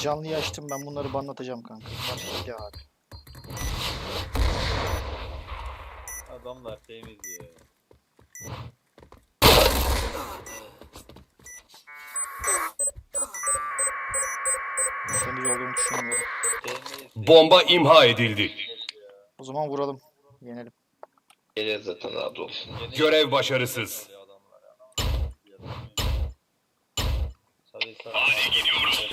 Canlıyı açtım ben bunları banlatacağım kanka. Hile abi. Adamlar temiz ya. Temiz olduğunu düşünmüyorum. Temiz. Bomba imha edildi. O zaman vuralım. Yenelim. Gelir zaten olsun. Gene Görev başarısız. böyle adamlar ya. Sarı. Hadi gidiyoruz.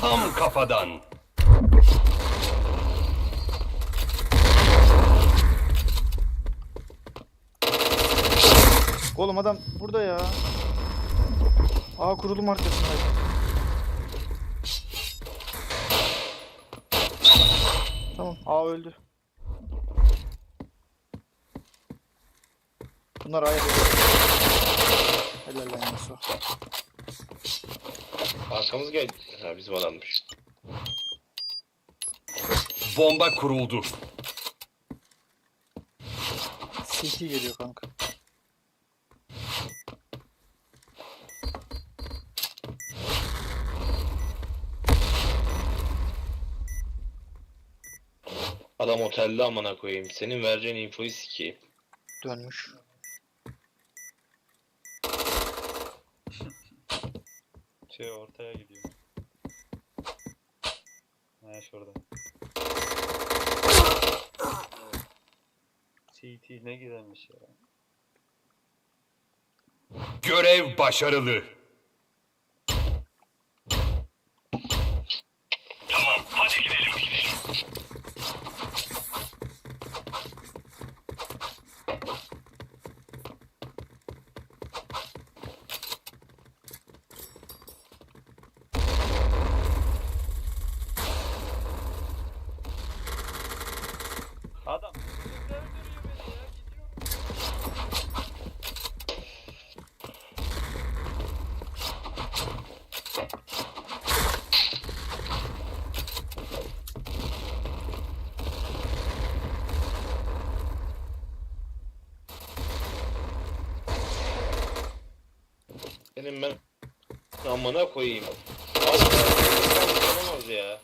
Tam kafadan. Oğlum adam burada ya. Aa kurulum arkasındaydı. Tamam A öldü. Bunlar dönüyor. Helal lan Yasuo. Arkamız geldi. Ha bizim adammış. Bomba kuruldu. CT geliyor kanka. Adam otelde amına koyayım. Senin vereceğin infoyu sikeyim. Dönmüş. Şey ortaya gidiyor. Ne şurada. CT ne güzelmiş ya. Görev başarılı. Amına koyayım. Olamaz ya.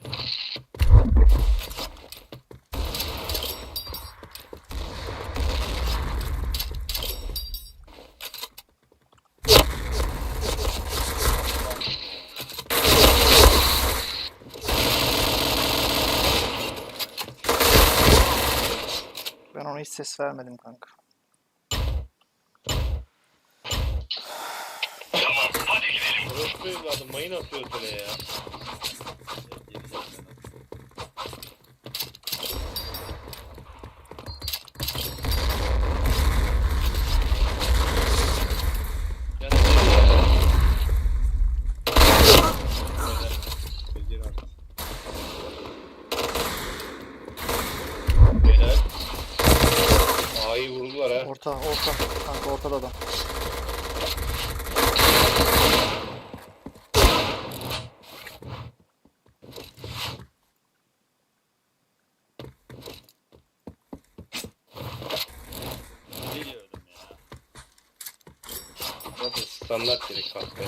Ben ona hiç ses vermedim kanka. Evladım mayın atıyor ötene ya. Geleceğim ben. Yani Geliyor artık. Beyler. A'yı vurdular ha. Orta, orta. Kanka ortada adam. Biliyordum ya. Nasıl standart dedik kanka.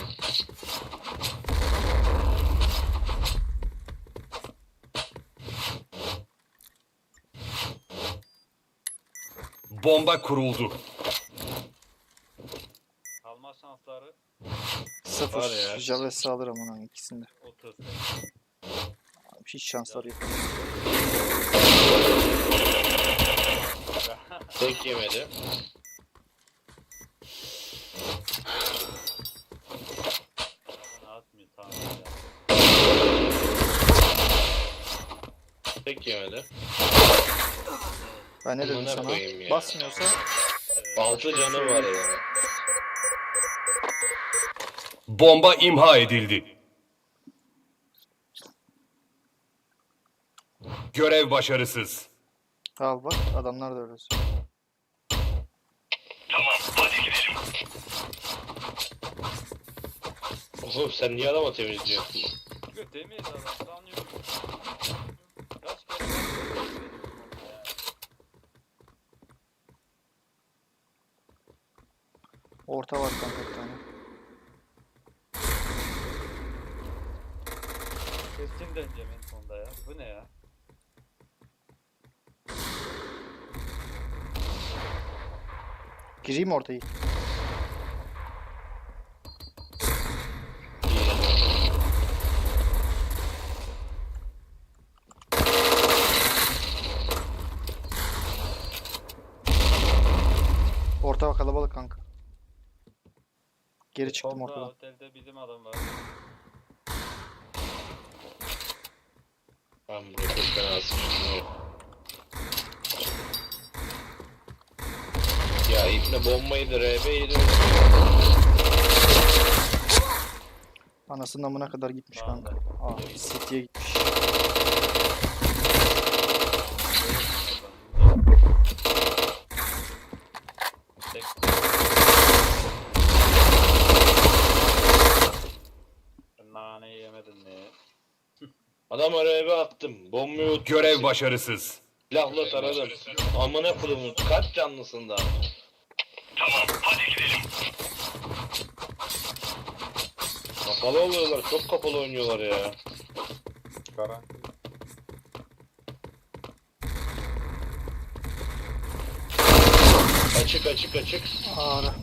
Bomba kuruldu. Kalma şansları Sıfır. Var ya. Javes alırım onun ikisinde. 30. Hiç şansları yok. Tek yemedi. Bana atmıyor tamam ya. Tek yemedi. Ben ne dedim Amına sana? koyayım ya. Basmıyorsa. Altı canı var ya. Bomba imha edildi. Görev başarısız. al bak adamlar da öyle. Oğlum sen niye adama temizliyorsun? Temiz adam sanıyorum. Kaç kere Orta var kanka bir tane. Kestim döneceğim en sonunda ya. Bu ne ya? Gireyim mi ortayı? Orta kalabalık kanka. Geri çıktım Solda ortadan. otelde bizim adam var. Ben burada çok fena Ya ipne bombaydı RB'ydi. Anasının amına kadar gitmiş Sağında. kanka. Aa, City'ye gitmiş. Naneyi yemedim ne? Adama RB attım. Bombayı unuttum. Görev başarısız. Silahla taradım. Amına kulumun kaç canlısında? Kapalı oluyorlar. Çok kapalı oynuyorlar ya. Garanti. Açık açık açık. Ağrı.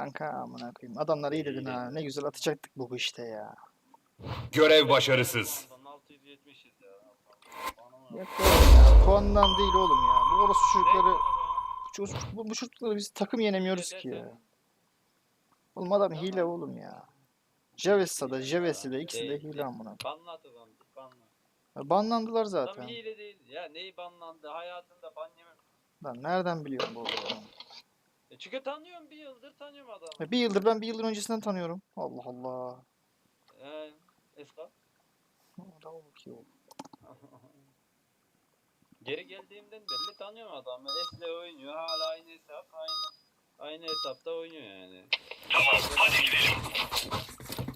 Kanka amına koyayım. Adamlar iyi dedin ha. Ne güzel atacaktık bu işte ya. Görev başarısız. Son 670'iz ya. Allah'ım. Yok ya. Puandan değil oğlum ya. Bu orası çocukları? Şu, bu, bu çocukları biz takım yenemiyoruz ki ya. Oğlum adam hile oğlum ya. Javes'ta da Javes'i de ikisi de Değil, hile amına. Banladı lan. Banladı. Ya Banlandılar Adam zaten. hile değil. Ya neyi banlandı? Hayatında ban yeme. Lan nereden biliyorum bu olayı? E çünkü tanıyorum bir yıldır tanıyorum adamı. Ya Bir yıldır ben bir yıldır öncesinden tanıyorum. Allah Allah. Ee, Esra. Adama bakıyor. Geri geldiğimden belli tanıyorum adamı. Esle oynuyor. Hala aynı hesap. Aynı aynı hesapta oynuyor yani. Tamam hadi gidelim.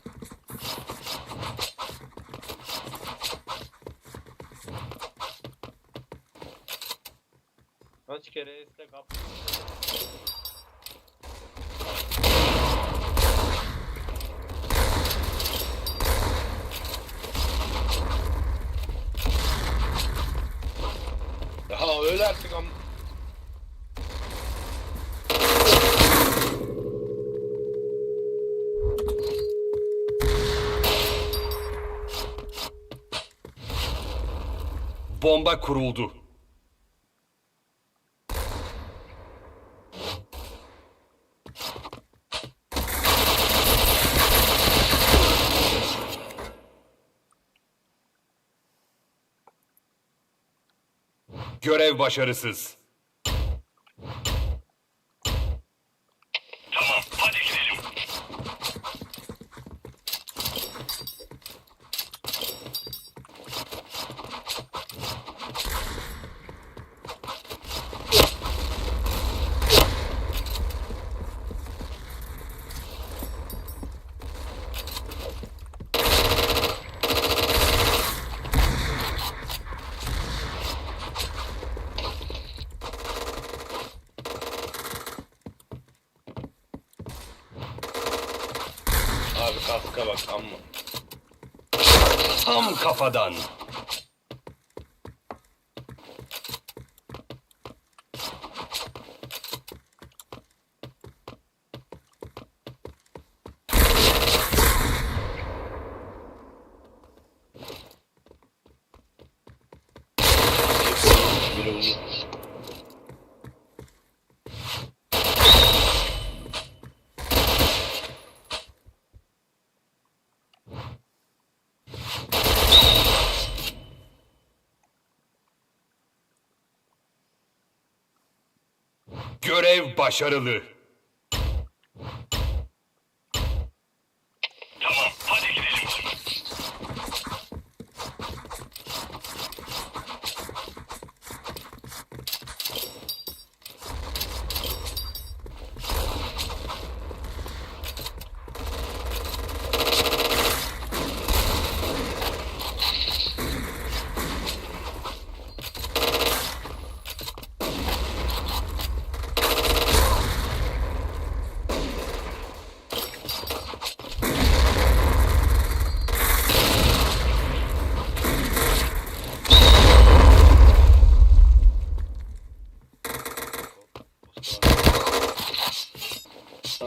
Kaç kere esle kaptım. Öyle artık am... Bomba kuruldu. Görev başarısız. Abi bak amma. Tam kafadan. Bir uzun. Görev başarılı.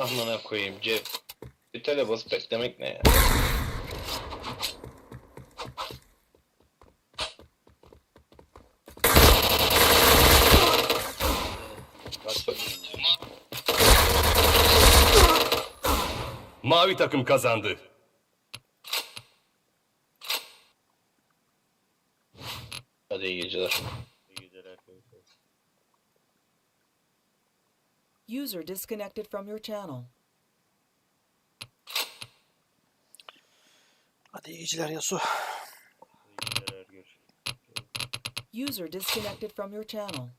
Amına koyayım. C. Tele basıp beklemek ne ya? Mavi takım kazandı. Hadi. İyi geceler User disconnected from your channel. Hadi iyi geceler Yasu. İyi geceler görüşürüz. User disconnected from your channel.